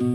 Прийшов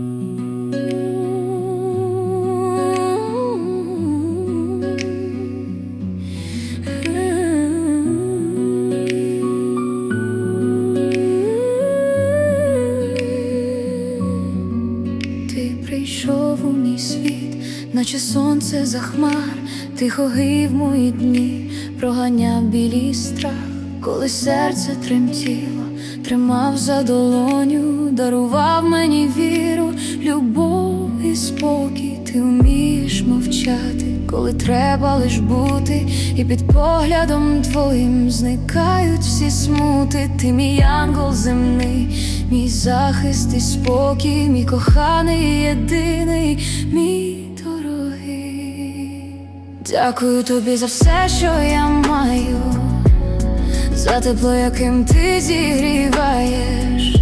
у мій світ, наче сонце за хмар, тихо грів мої дні, проганяв білі страх, коли серце тремтіло, тримав за долоню, дарував мені віру, любов і спокій, ти вмієш мовчати, коли треба лиш бути, і під поглядом твоїм зникають всі смути, ти мій ангел земний, мій захист і спокій, мій коханий єдиний, мій дорогий. Дякую тобі за все, що я маю, за тепло, яким ти зігріваєш,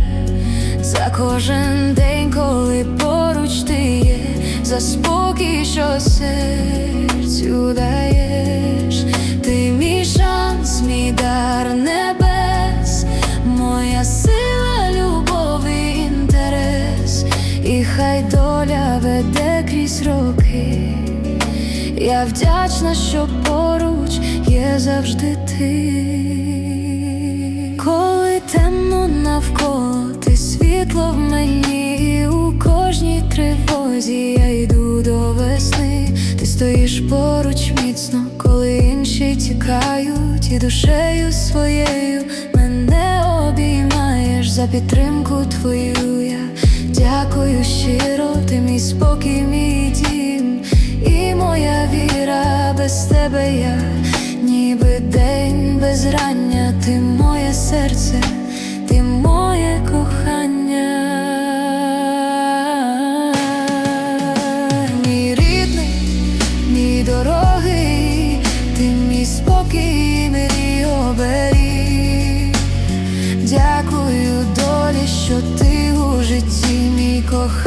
за кожен день, коли поруч ти є, за спокій, що серцю даєш, ти мій шанс, мій дар небес, моя сила, любов і інтерес, і хай доля веде крізь роки. Я вдячна, що поруч є завжди ти. Тривозі я йду до весни. Ти стоїш поруч міцно, коли інші тікають, і душею своєю мене обіймаєш за підтримку твою. Я дякую щиро, ти мій спокій, мій дім і моя віра без тебе я, ніби день без рання, ти що ти у житті, мій коханий